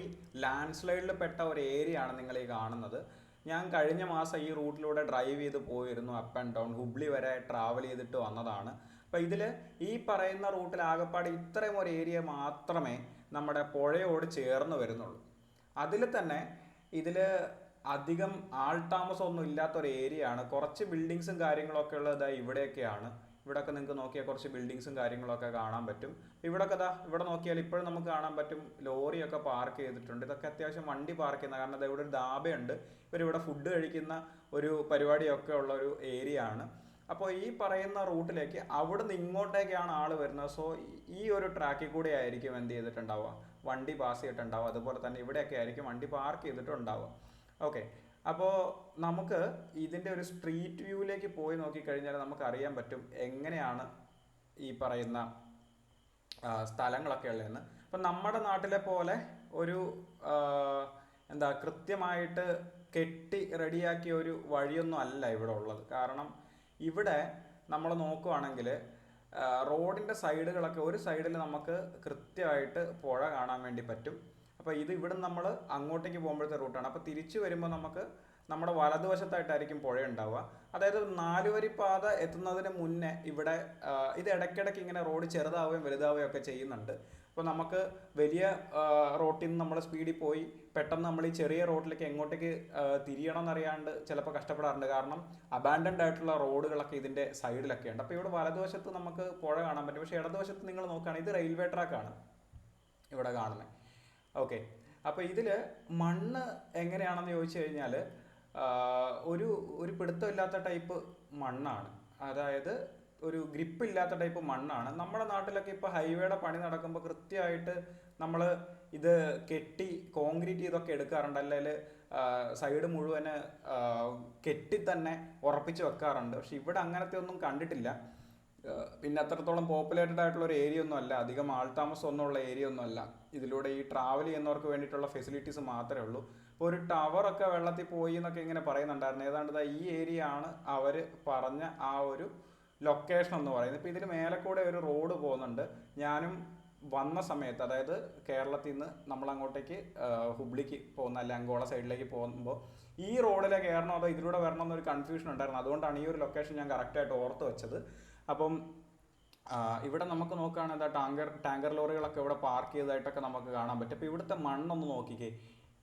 Hubli land സ്ലൈഡിൽ പെട്ട ഒരു ഏരിയ ആണ് നിങ്ങൾ ഈ കാണുന്നത്. ഞാൻ കഴിഞ്ഞ മാസം ഈ റൂട്ടിലൂടെ ഡ്രൈവ് ചെയ്ത് പോയിരുന്നു അപ്പ് ആൻഡ് ഡൗൺ ഹുബ്ലി വരെ ട്രാവൽ ചെയ്തിട്ട് വന്നതാണ്. അപ്പോൾ ഇതിൽ ഈ പറയുന്ന റൂട്ടിൽ ആകപ്പാട് ഇത്രയും ഒരു ഏരിയ മാത്രമേ നമ്മുടെ പുഴയോട് ചേർന്ന് വരുന്നുള്ളൂ. അതിൽ തന്നെ ഇതിൽ അധികം ആൾ താമസമൊന്നും ഇല്ലാത്ത ഒരു ഏരിയ ആണ്. കുറച്ച് ബിൽഡിങ്സും കാര്യങ്ങളൊക്കെ ഉള്ളത് ഇവിടെയൊക്കെയാണ്. ഇവിടെയൊക്കെ നിങ്ങൾക്ക് നോക്കിയാൽ കുറച്ച് ബിൽഡിങ്സും കാര്യങ്ങളൊക്കെ കാണാൻ പറ്റും. ഇവിടെയൊക്കെ ദാ ഇവിടെ നോക്കിയാൽ ഇപ്പോഴും നമുക്ക് കാണാൻ പറ്റും ലോറിയൊക്കെ പാർക്ക് ചെയ്തിട്ടുണ്ട്. ഇതൊക്കെ അത്യാവശ്യം വണ്ടി പാർക്ക് ചെയ്യുന്ന കാരണം ഇവിടെ ഒരു ധാബയുണ്ട്. ഇവരിവിടെ ഫുഡ് കഴിക്കുന്ന ഒരു പരിപാടിയൊക്കെ ഉള്ള ഒരു ഏരിയ ആണ്. അപ്പോൾ ഈ പറയുന്ന റൂട്ടിലേക്ക് അവിടെ നിന്ന് ഇങ്ങോട്ടേക്കാണ് ആൾ വരുന്നത്. സോ ഈ ഒരു ട്രാക്കിൽ കൂടെ ആയിരിക്കും എന്ത് ചെയ്തിട്ടുണ്ടാവുക? വണ്ടി പാസ് ചെയ്തിട്ടുണ്ടാവുക. അതുപോലെ തന്നെ ഇവിടെയൊക്കെ ആയിരിക്കും വണ്ടി പാർക്ക് ചെയ്തിട്ടുണ്ടാവുക. ഓക്കെ അപ്പോൾ നമുക്ക് ഇതിന്റെ ഒരു സ്ട്രീറ്റ് വ്യൂവിലേക്ക് പോയി നോക്കിക്കഴിഞ്ഞാൽ നമുക്ക് അറിയാൻ പറ്റും എങ്ങനെയാണ് ഈ പറയുന്ന സ്ഥലങ്ങളൊക്കെ ഉള്ളതെന്ന്. അപ്പം നമ്മുടെ നാട്ടിലെ പോലെ ഒരു എന്താ കൃത്യമായിട്ട് കെട്ടി റെഡിയാക്കിയ ഒരു വഴിയൊന്നും അല്ല ഇവിടെ ഉള്ളത്. കാരണം ഇവിടെ നമ്മൾ നോക്കുവാണെങ്കിൽ റോഡിന്റെ സൈഡുകളൊക്കെ ഒരു സൈഡിൽ നമുക്ക് കൃത്യമായിട്ട് പുഴ കാണാൻ വേണ്ടി പറ്റും. അപ്പോൾ ഇത് ഇവിടെ നമ്മൾ അങ്ങോട്ടേക്ക് പോകുമ്പോഴത്തെ റൂട്ടാണ് അപ്പോൾ തിരിച്ചു വരുമ്പോൾ നമുക്ക് നമ്മുടെ വലതുവശത്തായിട്ടായിരിക്കും പുഴ ഉണ്ടാവുക. അതായത് നാലുവരി പാത എത്തുന്നതിന് മുന്നേ ഇവിടെ ഇത് ഇടയ്ക്കിടയ്ക്ക് ഇങ്ങനെ റോഡ് ചെറുതാവുകയും വലുതാവുകയും ഒക്കെ ചെയ്യുന്നുണ്ട്. അപ്പോൾ നമുക്ക് വലിയ റോട്ടിൽ നിന്ന് നമ്മൾ സ്പീഡിൽ പോയി പെട്ടെന്ന് നമ്മൾ ഈ ചെറിയ റോഡിലേക്ക് എങ്ങോട്ടേക്ക് തിരിയണമെന്നറിയാണ്ട് ചിലപ്പോൾ കഷ്ടപ്പെടാറുണ്ട്. കാരണം അബാൻഡൻഡ് ആയിട്ടുള്ള റോഡുകളൊക്കെ ഇതിന്റെ സൈഡിലൊക്കെ ഉണ്ട്. അപ്പോൾ ഇവിടെ വലതുവശത്ത് നമുക്ക് പുഴ കാണാൻ പറ്റും. പക്ഷേ ഇടതുവശത്ത് നിങ്ങൾ നോക്കുകയാണെങ്കിൽ ഇത് റെയിൽവേ ട്രാക്കാണ് ഇവിടെ കാണുന്നത് ഓക്കെ. അപ്പോൾ ഇതിൽ മണ്ണ് എങ്ങനെയാണെന്ന് ചോദിച്ചു കഴിഞ്ഞാൽ ഒരു ഒരു പിടുത്തമില്ലാത്ത ടൈപ്പ് മണ്ണാണ്. അതായത് ഒരു ഗ്രിപ്പ് ഇല്ലാത്ത ടൈപ്പ് മണ്ണാണ്. നമ്മുടെ നാട്ടിലൊക്കെ ഇപ്പോൾ ഹൈവേയുടെ പണി നടക്കുമ്പോൾ കൃത്യമായിട്ട് നമ്മൾ ഇത് കെട്ടി കോൺക്രീറ്റ് ചെയ്തൊക്കെ എടുക്കാറുണ്ട്. അല്ലെങ്കിൽ സൈഡ് മുഴുവൻ കെട്ടി തന്നെ ഉറപ്പിച്ച് വെക്കാറുണ്ട്. പക്ഷെ ഇവിടെ അങ്ങനത്തെ ഒന്നും കണ്ടിട്ടില്ല. പിന്നെ അത്രത്തോളം പോപ്പുലേറ്റഡ് ആയിട്ടുള്ള ഒരു ഏരിയ ഒന്നും അല്ല. അധികം ആൾതാമസം ഒന്നും ഉള്ള ഏരിയ ഒന്നും അല്ല. ഇതിലൂടെ ഈ ട്രാവൽ ചെയ്യുന്നവർക്ക് വേണ്ടിയിട്ടുള്ള ഫെസിലിറ്റീസ് മാത്രമേ ഉള്ളൂ. ഇപ്പോൾ ഒരു ടവറൊക്കെ വെള്ളത്തിൽ പോയി എന്നൊക്കെ ഇങ്ങനെ പറയുന്നുണ്ടായിരുന്നു. ഏതാണ്ട് ഈ ഏരിയ ആണ് അവർ പറഞ്ഞ ആ ഒരു ലൊക്കേഷൻ എന്ന് പറയുന്നത്. ഇപ്പോൾ ഇതിന് മേലെ കൂടെ ഒരു റോഡ് പോകുന്നുണ്ട്. ഞാനും വന്ന സമയത്ത് അതായത് കേരളത്തിൽ നിന്ന് നമ്മൾ അങ്ങോട്ടേക്ക് ഹുബ്ലിക്ക് പോകുന്ന അല്ലെ അങ്കോള സൈഡിലേക്ക് പോകുമ്പോൾ ഈ റോഡിലെ കയറണോ അതോ ഇതിലൂടെ വരണം എന്നൊരു കൺഫ്യൂഷൻ ഉണ്ടായിരുന്നു. അതുകൊണ്ടാണ് ഈ ഒരു ലൊക്കേഷൻ ഞാൻ കറക്റ്റായിട്ട് ഓർത്ത് വെച്ചത്. അപ്പം ഇവിടെ നമുക്ക് നോക്കുകയാണെങ്കിൽ ടാങ്കർ ടാങ്കർ ലോറികളൊക്കെ ഇവിടെ പാർക്ക് ചെയ്തതായിട്ടൊക്കെ നമുക്ക് കാണാൻ പറ്റും. അപ്പോൾ ഇവിടുത്തെ മണ്ണൊന്ന് നോക്കിക്കേ.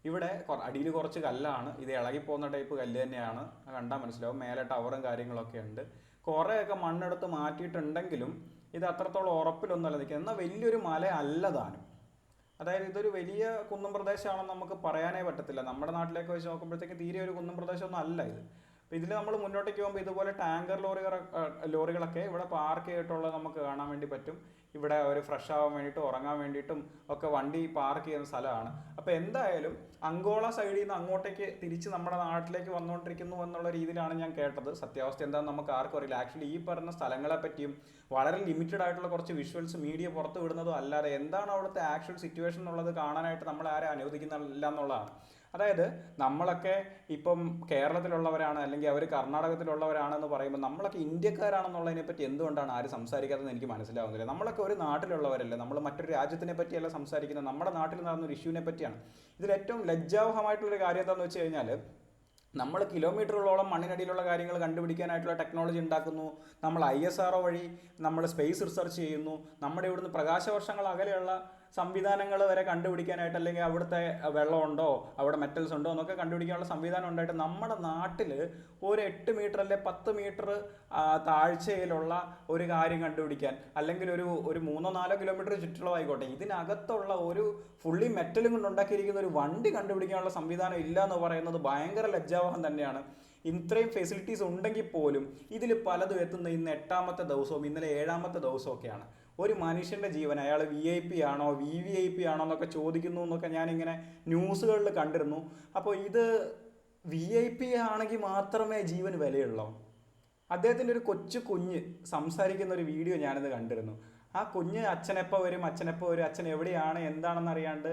ഇവിടെ അടിയിൽ കുറച്ച് കല്ലാണ്. ഇത് ഇളകി പോകുന്ന ടൈപ്പ് കല്ല് തന്നെയാണ്. കണ്ടാൽ മനസ്സിലാവും. മേലെ ടവറും കാര്യങ്ങളൊക്കെ ഉണ്ട്. കുറേയൊക്കെ മണ്ണെടുത്ത് മാറ്റിയിട്ടുണ്ടെങ്കിലും ഇത് അത്രത്തോളം ഉറപ്പിലൊന്നുമല്ല നിൽക്കുന്നത്. എന്നാൽ വലിയൊരു മല അല്ല താനും. അതായത് ഇതൊരു വലിയ കുന്നും പ്രദേശമാണെന്ന് നമുക്ക് പറയാനേ പറ്റത്തില്ല. നമ്മുടെ നാട്ടിലേക്ക് വെച്ച് നോക്കുമ്പോഴത്തേക്ക് തീരെ ഒരു കുന്നും പ്രദേശമൊന്നും അല്ല ഇത്. അപ്പോൾ ഇതിൽ നമ്മൾ മുന്നോട്ടേക്ക് പോകുമ്പോൾ ഇതുപോലെ ടാങ്കർ ലോറികൾ ലോറികളൊക്കെ ഇവിടെ പാർക്ക് ചെയ്തിട്ടുള്ളത് നമുക്ക് കാണാൻ വേണ്ടി പറ്റും. ഇവിടെ അവർ ഫ്രഷ് ആവാൻ വേണ്ടിയിട്ടും ഉറങ്ങാൻ വേണ്ടിയിട്ടും ഒക്കെ വണ്ടി പാർക്ക് ചെയ്യുന്ന സ്ഥലമാണ്. അപ്പോൾ എന്തായാലും അങ്കോള സൈഡിൽ നിന്ന് അങ്ങോട്ടേക്ക് തിരിച്ച് നമ്മുടെ നാട്ടിലേക്ക് വന്നുകൊണ്ടിരിക്കുന്നു എന്നുള്ള രീതിയിലാണ് ഞാൻ കേട്ടത്. സത്യാവസ്ഥ എന്താണെന്ന് നമുക്ക് ആർക്കും അറിയില്ല. ആക്ച്വലി ഈ പറഞ്ഞ സ്ഥലങ്ങളെ പറ്റിയും വളരെ ലിമിറ്റഡ് ആയിട്ടുള്ള കുറച്ച് വിഷ്വൽസ് മീഡിയ പുറത്ത് വിടുന്നതും അല്ലാതെ എന്താണ് അവിടുത്തെ ആക്ച്വൽ സിറ്റുവേഷൻ എന്നുള്ളത് കാണാനായിട്ട് നമ്മൾ ആരെ അനുവദിക്കുന്നില്ല എന്നുള്ളതാണ്. അതായത് നമ്മളൊക്കെ ഇപ്പം കേരളത്തിലുള്ളവരാണ് അല്ലെങ്കിൽ അവർ കർണാടകത്തിലുള്ളവരാണെന്ന് പറയുമ്പോൾ നമ്മളൊക്കെ ഇന്ത്യക്കാരാണെന്നുള്ളതിനെ പറ്റി എന്തുകൊണ്ടാണ് ആരും സംസാരിക്കാത്തതെന്ന് എനിക്ക് മനസ്സിലാവുന്നില്ല. നമ്മളൊക്കെ ഒരു നാട്ടിലുള്ളവരല്ലേ? നമ്മൾ മറ്റൊരു രാജ്യത്തിനെ പറ്റിയല്ല സംസാരിക്കുന്നത്. നമ്മുടെ നാട്ടിൽ നടന്ന ഒരു ഇഷ്യൂവിനെ പറ്റിയാണ്. ഇതിൽ ഏറ്റവും ലജ്ജാവഹമായിട്ടുള്ളൊരു കാര്യം എന്താണെന്ന് വെച്ച് കഴിഞ്ഞാൽ നമ്മൾ കിലോമീറ്ററുകളോളം മണ്ണിനടിയിലുള്ള കാര്യങ്ങൾ കണ്ടുപിടിക്കാനായിട്ടുള്ള ടെക്നോളജി ഉണ്ടാക്കുന്നു. നമ്മൾ ഐ എസ് ആർ വഴി നമ്മൾ സ്പേസ് റിസർച്ച് ചെയ്യുന്നു. നമ്മുടെ ഇവിടുന്ന് പ്രകാശവർഷങ്ങൾ അകലെയുള്ള സംവിധാനങ്ങൾ വരെ കണ്ടുപിടിക്കാനായിട്ട് അല്ലെങ്കിൽ അവിടുത്തെ വെള്ളമുണ്ടോ അവിടെ മെറ്റൽസ് ഉണ്ടോ എന്നൊക്കെ കണ്ടുപിടിക്കാനുള്ള സംവിധാനം ഉണ്ടായിട്ട് നമ്മുടെ നാട്ടിൽ ഒരു എട്ട് മീറ്റർ അല്ലെ പത്ത് മീറ്റർ താഴ്ചയിലുള്ള ഒരു കാര്യം കണ്ടുപിടിക്കാൻ അല്ലെങ്കിൽ ഒരു ഒരു മൂന്നോ നാലോ കിലോമീറ്റർ ചുറ്റുള്ളതായിക്കോട്ടെ ഇതിനകത്തുള്ള ഒരു ഫുള്ളി മെറ്റലും കൊണ്ട് ഉണ്ടാക്കിയിരിക്കുന്ന ഒരു വണ്ടി കണ്ടുപിടിക്കാനുള്ള സംവിധാനം ഇല്ല എന്ന് പറയുന്നത് ഭയങ്കര ലജ്ജാവഹം തന്നെയാണ്. ഇത്രയും ഫെസിലിറ്റീസ് ഉണ്ടെങ്കിൽ പോലും ഇതിൽ പലതും എത്തുന്ന ഇന്ന് എട്ടാമത്തെ ദിവസവും ഇന്നലെ ഏഴാമത്തെ ദിവസവും ഒക്കെയാണ്. ഒരു മനുഷ്യന്റെ ജീവൻ അയാൾ വി ഐ പി ആണോ വി വി ഐ പി ആണോ എന്നൊക്കെ ചോദിക്കുന്നു എന്നൊക്കെ ഞാനിങ്ങനെ ന്യൂസുകളിൽ കണ്ടിരുന്നു. അപ്പോൾ ഇത് വി ഐ പി ആണെങ്കിൽ മാത്രമേ ജീവൻ വിലയുള്ളൂ. അദ്ദേഹത്തിന്റെ ഒരു കൊച്ചു കുഞ്ഞ് സംസാരിക്കുന്ന ഒരു വീഡിയോ ഞാനിത് കണ്ടിരുന്നു. ആ കുഞ്ഞ് അച്ഛനെപ്പോൾ വരും അച്ഛനെപ്പോൾ വരും അച്ഛൻ എവിടെയാണ് എന്താണെന്ന് അറിയാണ്ട്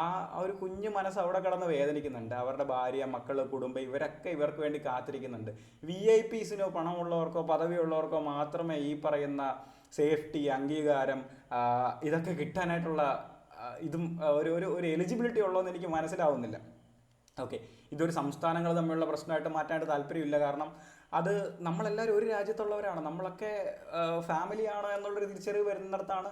ആ ഒരു കുഞ്ഞു മനസ്സ് അവിടെ കിടന്ന് വേദനിക്കുന്നുണ്ട്. അവരുടെ ഭാര്യ മക്കൾ കുടുംബം ഇവരൊക്കെ ഇവർക്ക് വേണ്ടി കാത്തിരിക്കുന്നുണ്ട്. വി ഐ പിസിനോ പണമുള്ളവർക്കോ പദവിയുള്ളവർക്കോ മാത്രമേ ഈ പറയുന്ന സേഫ്റ്റി അംഗീകാരം ഇതൊക്കെ കിട്ടാനായിട്ടുള്ള ഇതും ഒരു ഒരു ഒരു എലിജിബിലിറ്റി ഉള്ളതെന്ന് എനിക്ക് മനസ്സിലാവുന്നില്ല. ഓക്കെ ഇതൊരു സംസ്ഥാനങ്ങൾ തമ്മിലുള്ള പ്രശ്നമായിട്ട് മാറ്റാനായിട്ട് താല്പര്യമില്ല. കാരണം അത് നമ്മളെല്ലാവരും ഒരു രാജ്യത്തുള്ളവരാണ്. നമ്മളൊക്കെ ഫാമിലി ഫാമിലിയാണ് എന്നുള്ളൊരു തിരിച്ചറിവ് വരുന്നിടത്താണ്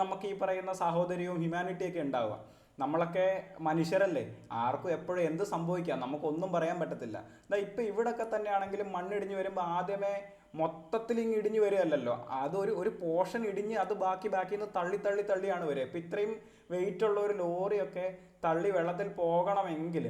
നമുക്ക് ഈ പറയുന്ന സാഹോദര്യവും ഹ്യൂമാനിറ്റിയൊക്കെ ഉണ്ടാവുക. നമ്മളൊക്കെ മനുഷ്യരല്ലേ? ആർക്കും എപ്പോഴും എന്ത് സംഭവിക്കാം? നമുക്കൊന്നും പറയാൻ പറ്റത്തില്ല. എന്നാൽ ഇപ്പം ഇവിടെയൊക്കെ തന്നെയാണെങ്കിലും മണ്ണിടിഞ്ഞ് വരുമ്പോൾ ആദ്യമേ മൊത്തത്തിൽ ഇങ്ങ് ഇടിഞ്ഞു വരികയല്ലല്ലോ. അതൊരു ഒരു പോർഷൻ ഇടിഞ്ഞ് അത് ബാക്കി ബാക്കി നിന്ന് തള്ളി തള്ളി തള്ളിയാണ് വരിക. ഇപ്പം ഇത്രയും വെയിറ്റ് ഉള്ള ഒരു ലോറിയൊക്കെ തള്ളി വെള്ളത്തിൽ പോകണമെങ്കിൽ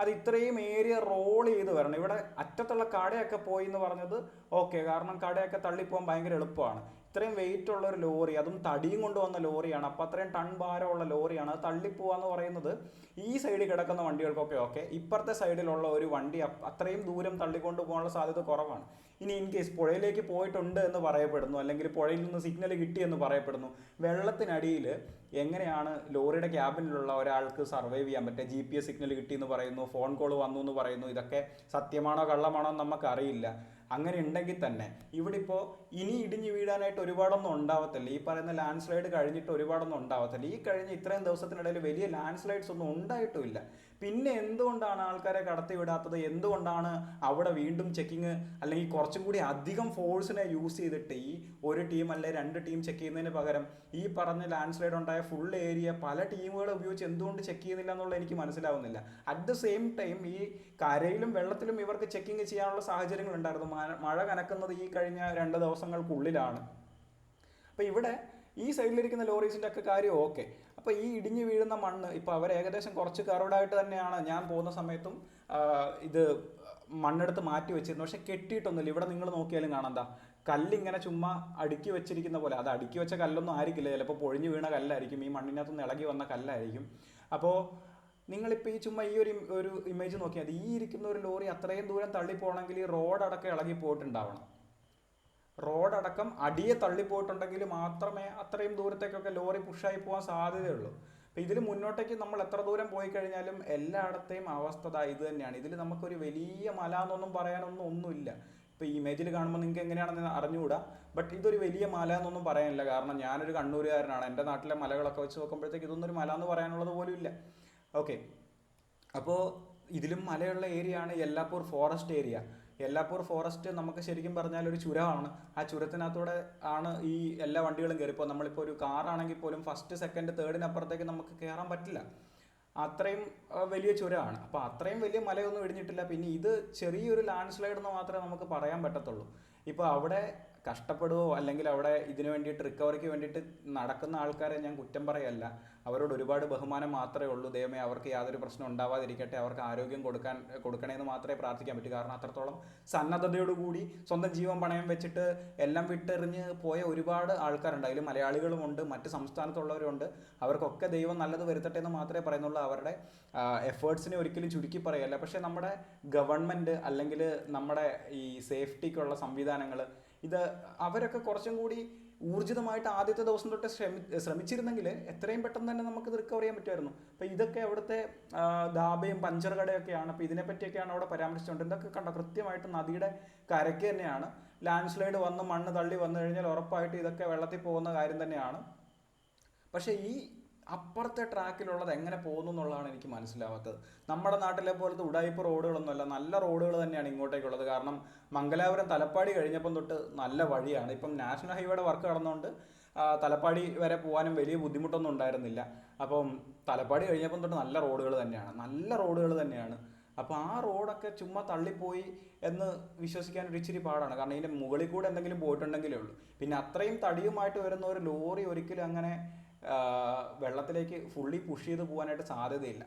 അത് ഇത്രയും ഏരിയ റോൾ ചെയ്ത് വരണം. ഇവിടെ അറ്റത്തുള്ള കടയൊക്കെ പോയി എന്ന് പറഞ്ഞത് ഓക്കെ കാരണം കടയൊക്കെ തള്ളിപ്പോകാൻ ഭയങ്കര എളുപ്പമാണ്. ഇത്രയും വെയിറ്റ് ഉള്ള ഒരു ലോറി അതും തടിയും കൊണ്ടുവന്ന ലോറിയാണ്. അപ്പം അത്രയും ടൺ ഭാരമുള്ള ലോറിയാണ്. അത് തള്ളിപ്പോവാന്ന് പറയുന്നത് ഈ സൈഡിൽ കിടക്കുന്ന വണ്ടികൾക്കൊക്കെ ഓക്കെ ഇപ്പുറത്തെ സൈഡിലുള്ള ഒരു വണ്ടി അത്രയും ദൂരം തള്ളിക്കൊണ്ട് പോകാനുള്ള സാധ്യത കുറവാണ്. ഇനി ഇൻ കേസ് പുഴയിലേക്ക് പോയിട്ടുണ്ട് എന്ന് പറയപ്പെടുന്നു അല്ലെങ്കിൽ പുഴയിൽ നിന്ന് സിഗ്നൽ കിട്ടി എന്ന് പറയപ്പെടുന്നു വെള്ളത്തിനടിയിൽ എങ്ങനെയാണ് ലോറിയുടെ ക്യാബിനിലുള്ള ഒരാൾക്ക് സർവൈവ് ചെയ്യാൻ പറ്റുക? ജി പി എസ് സിഗ്നൽ കിട്ടിയെന്ന് പറയുന്നു ഫോൺ കോൾ വന്നു എന്ന് പറയുന്നു ഇതൊക്കെ സത്യമാണോ കള്ളമാണോ എന്ന് നമുക്കറിയില്ല. അങ്ങനെ ഉണ്ടെങ്കിൽ തന്നെ ഇവിടെ ഇപ്പോൾ ഇനി ഇടിഞ്ഞു വീഴാനായിട്ട് ഒരുപാടൊന്നും ഉണ്ടാവത്തില്ല. ഈ പറയുന്ന ലാൻഡ് സ്ലൈഡ് കഴിഞ്ഞിട്ട് ഒരുപാടൊന്നും ഉണ്ടാവത്തില്ല. ഈ കഴിഞ്ഞ ഇത്രയും ദിവസത്തിനിടയിൽ വലിയ ലാൻഡ് സ്ലൈഡ്സ് ഒന്നും ഉണ്ടായിട്ടുമില്ല പിന്നെ എന്തുകൊണ്ടാണ് ആൾക്കാരെ കടത്തിവിടാത്തത് എന്തുകൊണ്ടാണ് അവിടെ വീണ്ടും ചെക്കിങ് അല്ലെങ്കിൽ കുറച്ചും കൂടി അധികം ഫോഴ്സിനെ യൂസ് ചെയ്തിട്ട് ഈ ഒരു ടീം അല്ലെ രണ്ട് ടീം ചെക്ക് ചെയ്യുന്നതിന് പകരം ഈ പറഞ്ഞ ലാൻഡ് സ്ലൈഡ് ഉണ്ടായ ഫുൾ ഏരിയ പല ടീമുകൾ ഉപയോഗിച്ച് എന്തുകൊണ്ട് ചെക്ക് ചെയ്യുന്നില്ല എന്നുള്ളത് എനിക്ക് മനസ്സിലാവുന്നില്ല. അറ്റ് ദ സെയിം ടൈം ഈ കരയിലും വെള്ളത്തിലും ഇവർക്ക് ചെക്കിങ് ചെയ്യാനുള്ള സാഹചര്യങ്ങൾ ഉണ്ടായിരുന്നു. മഴ- മഴ കനക്കുന്നത് ഈ കഴിഞ്ഞ രണ്ട് ദിവസങ്ങൾക്കുള്ളിലാണ്. അപ്പോൾ ഇവിടെ ഈ സൈഡിലിരിക്കുന്ന ലോറീസിന്റെ ഒക്കെ കാര്യം ഓക്കെ അപ്പോൾ ഈ ഇടിഞ്ഞു വീഴുന്ന മണ്ണ് ഇപ്പോൾ അവർ ഏകദേശം കുറച്ച് കറവടായിട്ട് തന്നെയാണ് ഞാൻ പോകുന്ന സമയത്തും ഇത് മണ്ണെടുത്ത് മാറ്റി വെച്ചിരുന്നു പക്ഷെ കെട്ടിയിട്ടൊന്നുമില്ല. ഇവിടെ നിങ്ങൾ നോക്കിയാലും കാണാം. കല്ലിങ്ങനെ ചുമ്മാ അടുക്കി വെച്ചിരിക്കുന്ന പോലെ. അത് അടുക്കി വെച്ച കല്ലൊന്നും ആയിരിക്കില്ല. ചിലപ്പോൾ പൊഴിഞ്ഞു വീണ കല്ലായിരിക്കും. ഈ മണ്ണിനകത്തുനിന്ന് ഇളകി വന്ന കല്ലായിരിക്കും. അപ്പോൾ നിങ്ങളിപ്പോൾ ഈ ചുമ്മാ ഈ ഒരു ഒരു ഇമേജ് നോക്കിയാൽ മതി. ഈ ഇരിക്കുന്ന ഒരു ലോറി അത്രയും ദൂരം തള്ളി പോകണമെങ്കിൽ ഈ റോഡടക്കം ഇളകി പോയിട്ടുണ്ടാവണം. റോഡടക്കം അടിയെ തള്ളിപ്പോയിട്ടുണ്ടെങ്കിൽ മാത്രമേ അത്രയും ദൂരത്തേക്കൊക്കെ ലോറി പുഷായി പോകാൻ സാധ്യതയുള്ളൂ. അപ്പം ഇതിൽ മുന്നോട്ടേക്ക് നമ്മൾ എത്ര ദൂരം പോയി കഴിഞ്ഞാലും എല്ലായിടത്തെയും അവസ്ഥ ഇത് തന്നെയാണ്. ഇതിൽ നമുക്കൊരു വലിയ മല എന്നൊന്നും പറയാനൊന്നും ഒന്നുമില്ല. ഇപ്പോൾ ഈ ഇമേജിൽ കാണുമ്പോൾ നിങ്ങൾക്ക് എങ്ങനെയാണെന്ന് അറിഞ്ഞുകൂടാ. ബട്ട് ഇതൊരു വലിയ മല എന്നൊന്നും പറയാനില്ല. കാരണം ഞാനൊരു കണ്ണൂരുകാരനാണ്. എന്റെ നാട്ടിലെ മലകളൊക്കെ വെച്ച് നോക്കുമ്പോഴത്തേക്ക് ഇതൊന്നും ഒരു മല എന്ന് പറയാനുള്ളത് പോലും ഇല്ല. ഓക്കെ. അപ്പോൾ ഇതിലും മലയുള്ള ഏരിയ ആണ് Yellapur forest area. Yellapur forest നമുക്ക് ശരിക്കും പറഞ്ഞാൽ ഒരു ചുരമാണ്. ആ ചുരത്തിനകത്തൂടെ ആണ് ഈ എല്ലാ വണ്ടികളും കയറിപ്പോൾ നമ്മളിപ്പോൾ ഒരു കാറാണെങ്കിൽ പോലും ഫസ്റ്റ് സെക്കൻഡ് തേർഡിനപ്പുറത്തേക്ക് നമുക്ക് കയറാൻ പറ്റില്ല. അത്രയും വലിയ ചുരമാണ്. അപ്പോൾ അത്രയും വലിയ മലയൊന്നും ഇടിഞ്ഞിട്ടില്ല. പിന്നെ ഇത് ചെറിയൊരു ലാൻഡ് സ്ലൈഡ് എന്ന് മാത്രമേ നമുക്ക് പറയാൻ പറ്റത്തുള്ളൂ. ഇപ്പോൾ അവിടെ കഷ്ടപ്പെടുവോ അല്ലെങ്കിൽ അവിടെ ഇതിനു വേണ്ടിയിട്ട് റിക്കവറിക്ക് വേണ്ടിയിട്ട് നടക്കുന്ന ആൾക്കാരെ ഞാൻ കുറ്റം പറയല്ല. അവരോട് ഒരുപാട് ബഹുമാനം മാത്രമേ ഉള്ളൂ. ദൈവമേ അവർക്ക് യാതൊരു പ്രശ്നം ഉണ്ടാവാതിരിക്കട്ടെ. അവർക്ക് ആരോഗ്യം കൊടുക്കാൻ കൊടുക്കണേന്ന് മാത്രമേ പ്രാർത്ഥിക്കാൻ പറ്റൂ. കാരണം അത്രത്തോളം സന്നദ്ധതയോടുകൂടി സ്വന്തം ജീവൻ പണയം വെച്ചിട്ട് എല്ലാം വിട്ടെറിഞ്ഞ് പോയ ഒരുപാട് ആൾക്കാരുണ്ട്. അതിൽ മലയാളികളുമുണ്ട് മറ്റ് സംസ്ഥാനത്തുള്ളവരുണ്ട്. അവർക്കൊക്കെ ദൈവം നല്ലത് വരുത്തട്ടെ എന്ന് മാത്രമേ പറയുന്നുള്ളൂ. അവരുടെ എഫേർട്സിനെ ഒരിക്കലും ചുരുക്കി പറയല്ല. പക്ഷേ നമ്മുടെ ഗവൺമെന്റ് അല്ലെങ്കിൽ നമ്മുടെ ഈ സേഫ്റ്റിക്കുള്ള സംവിധാനങ്ങൾ ഇത് അവരൊക്കെ കുറച്ചും കൂടി ഊർജിതമായിട്ട് ആദ്യത്തെ ദിവസം തൊട്ട് ശ്രമി ശ്രമിച്ചിരുന്നെങ്കിൽ എത്രയും പെട്ടെന്ന് തന്നെ നമുക്ക് റിക്കവർ ചെയ്യാൻ പറ്റുമായിരുന്നു. അപ്പോൾ ഇതൊക്കെ അവിടുത്തെ ധാബയും പഞ്ചർ കടയൊക്കെയാണ്. അപ്പോൾ ഇതിനെപ്പറ്റിയൊക്കെയാണ് അവിടെ പരാമർശിച്ചുകൊണ്ട് ഇതൊക്കെ കണ്ട കൃത്യമായിട്ട് നദിയുടെ കരയ്ക്ക് തന്നെയാണ്. ലാൻഡ് സ്ലൈഡ് വന്ന് മണ്ണ് തള്ളി വന്നു കഴിഞ്ഞാൽ ഉറപ്പായിട്ട് ഇതൊക്കെ വെള്ളത്തിൽ പോകുന്ന കാര്യം തന്നെയാണ്. പക്ഷേ ഈ അപ്പുറത്തെ ട്രാക്കിലുള്ളത് എങ്ങനെ പോകുന്നു എന്നുള്ളതാണ് എനിക്ക് മനസ്സിലാവാത്തത്. നമ്മുടെ നാട്ടിലെ പോലത്തെ ഉടായ്പ റോഡുകളൊന്നുമല്ല നല്ല റോഡുകൾ തന്നെയാണ് ഇങ്ങോട്ടേക്കുള്ളത് കാരണം മംഗലാപുരം തലപ്പാടി കഴിഞ്ഞപ്പം തൊട്ട് നല്ല വഴിയാണ്. ഇപ്പം നാഷണൽ ഹൈവേയുടെ വർക്ക് നടന്നുകൊണ്ട് തലപ്പാടി വരെ പോകാനും വലിയ ബുദ്ധിമുട്ടൊന്നും ഉണ്ടായിരുന്നില്ല. അപ്പം തലപ്പാടി കഴിഞ്ഞപ്പം തൊട്ട് നല്ല റോഡുകൾ തന്നെയാണ്. നല്ല റോഡുകൾ തന്നെയാണ്. അപ്പോൾ ആ റോഡൊക്കെ ചുമ്മാ തള്ളിപ്പോയി എന്ന് വിശ്വസിക്കാൻ ഒരു ഇച്ചിരി പാടാണ്. കാരണം ഇതിന്റെ മുകളിൽ കൂടെ എന്തെങ്കിലും പോയിട്ടുണ്ടെങ്കിലേ ഉള്ളൂ. പിന്നെ അത്രയും തടിയുമായിട്ട് വരുന്ന ഒരു ലോറി ഒരിക്കലും അങ്ങനെ വെള്ളത്തിലേക്ക് ഫുള്ളി പുഷ് ചെയ്ത് പോകാനായിട്ട് സാധ്യതയില്ല.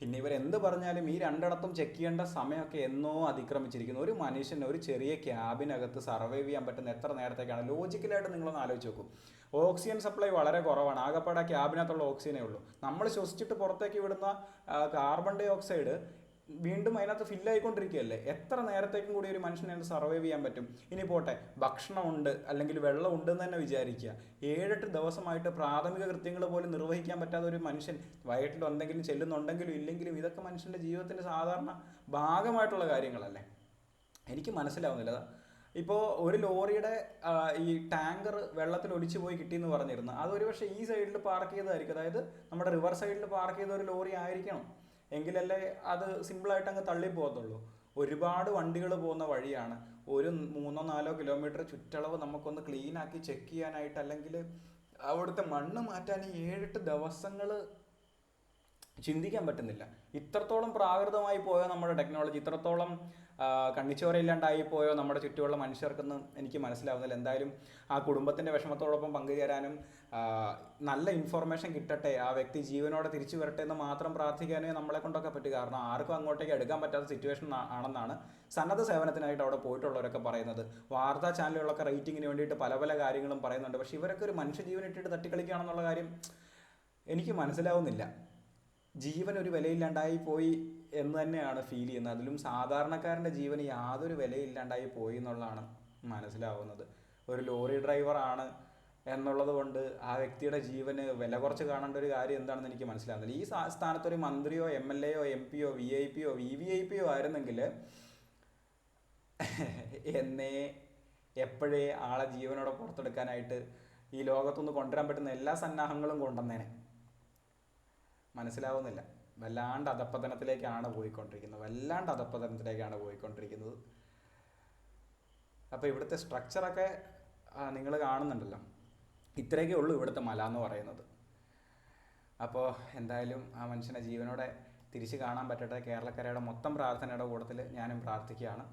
പിന്നെ ഇവർ എന്ത് പറഞ്ഞാലും ഈ രണ്ടിടത്തും ചെക്ക് ചെയ്യേണ്ട സമയമൊക്കെ എന്നോ അതിക്രമിച്ചിരിക്കുന്നു. ഒരു മനുഷ്യന് ഒരു ചെറിയ ക്യാബിനകത്ത് സർവൈവ് ചെയ്യാൻ പറ്റുന്ന എത്ര നേരത്തേക്കാണ്? ലോജിക്കലായിട്ട് നിങ്ങളൊന്ന് ആലോചിച്ച് നോക്കും. ഓക്സിജൻ സപ്ലൈ വളരെ കുറവാണ്. ആകപ്പാടെ ക്യാബിനകത്തുള്ള ഓക്സിജനേ ഉള്ളൂ. നമ്മൾ ശ്വസിച്ചിട്ട് പുറത്തേക്ക് വിടുന്ന കാർബൺ ഡൈ ഓക്സൈഡ് വീണ്ടും അതിനകത്ത് ഫില്ലായിക്കൊണ്ടിരിക്കുകയല്ലേ എത്ര നേരത്തേക്കും കൂടി ഒരു മനുഷ്യനെ സർവൈവ് ചെയ്യാൻ പറ്റും? ഇനി പോട്ടെ ഭക്ഷണമുണ്ട് അല്ലെങ്കിൽ വെള്ളമുണ്ട് ഉണ്ടെന്ന് തന്നെ വിചാരിക്കുക. ഏഴെട്ട് ദിവസമായിട്ട് പ്രാഥമിക കൃത്യങ്ങൾ പോലും നിർവഹിക്കാൻ പറ്റാത്ത ഒരു മനുഷ്യൻ വയറ്റിൽ എന്തെങ്കിലും ചെല്ലുന്നുണ്ടെങ്കിലും ഇല്ലെങ്കിലും ഇതൊക്കെ മനുഷ്യന്റെ ജീവിതത്തിന്റെ സാധാരണ ഭാഗമായിട്ടുള്ള കാര്യങ്ങളല്ലേ? എനിക്ക് മനസ്സിലാവുന്നില്ല. ഇപ്പോൾ ഒരു ലോറിയുടെ ഈ ടാങ്കർ വെള്ളത്തിൽ ഒലിച്ചു പോയി കിട്ടിയെന്ന് പറഞ്ഞിരുന്നു. അതൊരു പക്ഷേ ഈ സൈഡിൽ പാർക്ക് ചെയ്തതായിരിക്കും. അതായത് നമ്മുടെ റിവർ സൈഡിൽ പാർക്ക് ചെയ്ത ഒരു ലോറി ആയിരിക്കണം. എങ്കിലല്ലേ അത് സിമ്പിളായിട്ട് അങ്ങ് തള്ളി പോകത്തുള്ളൂ. ഒരുപാട് വണ്ടികൾ പോകുന്ന വഴിയാണ്. ഒരു മൂന്നോ നാലോ കിലോമീറ്റർ ചുറ്റളവ് നമുക്കൊന്ന് ക്ലീൻ ആക്കി ചെക്ക് ചെയ്യാനായിട്ട് അല്ലെങ്കിൽ അവിടുത്തെ മണ്ണ് മാറ്റാൻ ഏഴെട്ട് ദിവസങ്ങൾ ചിന്തിക്കാൻ പറ്റുന്നില്ല. ഇത്രത്തോളം പ്രാകൃതമായി പോയ നമ്മുടെ ടെക്നോളജി ഇത്രത്തോളം കണ്ണിച്ചോരയില്ലാണ്ടായി പോയോ നമ്മുടെ ചുറ്റുമുള്ള മനുഷ്യർക്കൊന്നും എനിക്ക് മനസ്സിലാവുന്നില്ല. എന്തായാലും ആ കുടുംബത്തിന്റെ വിഷമത്തോടൊപ്പം പങ്കുചേരാനും നല്ല ഇൻഫർമേഷൻ കിട്ടട്ടെ ആ വ്യക്തി ജീവനോടെ തിരിച്ചു വരട്ടെ എന്ന് മാത്രം പ്രാർത്ഥിക്കാനേ നമ്മളെ കൊണ്ടൊക്കെ പറ്റും. കാരണം ആർക്കും അങ്ങോട്ടേക്ക് എടുക്കാൻ പറ്റാത്ത സിറ്റുവേഷൻ ആണെന്നാണ് സന്നദ്ധ സേവനത്തിനായിട്ട് അവിടെ പോയിട്ടുള്ളവരൊക്കെ പറയുന്നത്. വാർത്താ ചാനലുകളൊക്കെ റേറ്റിങ്ങിന് വേണ്ടിയിട്ട് പല പല കാര്യങ്ങളും പറയുന്നുണ്ട്. പക്ഷേ ഇവരൊക്കെ ഒരു മനുഷ്യജീവൻ ഇട്ടിട്ട് തട്ടിക്കളിക്കുകയാണെന്നുള്ള കാര്യം എനിക്ക് മനസ്സിലാവുന്നില്ല. ജീവൻ ഒരു വിലയില്ലാണ്ടായി പോയി എന്ന് തന്നെയാണ് ഫീൽ ചെയ്യുന്നത്. അതിലും സാധാരണക്കാരന്റെ ജീവന് യാതൊരു വിലയില്ലാണ്ടായി പോയി എന്നുള്ളതാണ് മനസ്സിലാവുന്നത്. ഒരു ലോറി ഡ്രൈവറാണ് എന്നുള്ളത് കൊണ്ട് ആ വ്യക്തിയുടെ ജീവന് വില കുറച്ച് കാണേണ്ട ഒരു കാര്യം എന്താണെന്ന് എനിക്ക് മനസ്സിലാവുന്നില്ല. ഈ സ്ഥാനത്തൊരു മന്ത്രിയോ എം എൽ എയോ എം പിയോ വി ഐ പിയോ വി വി ഐ പിയോ ആയിരുന്നെങ്കിൽ എന്നേ എപ്പോഴേ ആളെ ജീവനോടെ പുറത്തെടുക്കാനായിട്ട് ഈ ലോകത്തുനിന്ന് കൊണ്ടുവരാൻ പറ്റുന്ന എല്ലാ സന്നാഹങ്ങളും കൊണ്ടുവന്നേനെ. മനസ്സിലാവുന്നില്ല. വല്ലാണ്ട് അധപ്പതനത്തിലേക്കാണ് പോയിക്കൊണ്ടിരിക്കുന്നത്. വല്ലാണ്ട് അധപ്പതനത്തിലേക്കാണ് പോയിക്കൊണ്ടിരിക്കുന്നത്. അപ്പോൾ ഇവിടുത്തെ സ്ട്രക്ചറൊക്കെ നിങ്ങൾ കാണുന്നുണ്ടല്ലോ. ഇത്രയൊക്കെ ഉള്ളൂ ഇവിടുത്തെ മല എന്ന് പറയുന്നത്. അപ്പോൾ എന്തായാലും ആ മനുഷ്യനെ ജീവനോടെ തിരിച്ച് കാണാൻ പറ്റട്ടെ. കേരളക്കരയുടെ മൊത്തം പ്രാർത്ഥനയുടെ കൂട്ടത്തിൽ ഞാനും പ്രാർത്ഥിക്കുകയാണ്.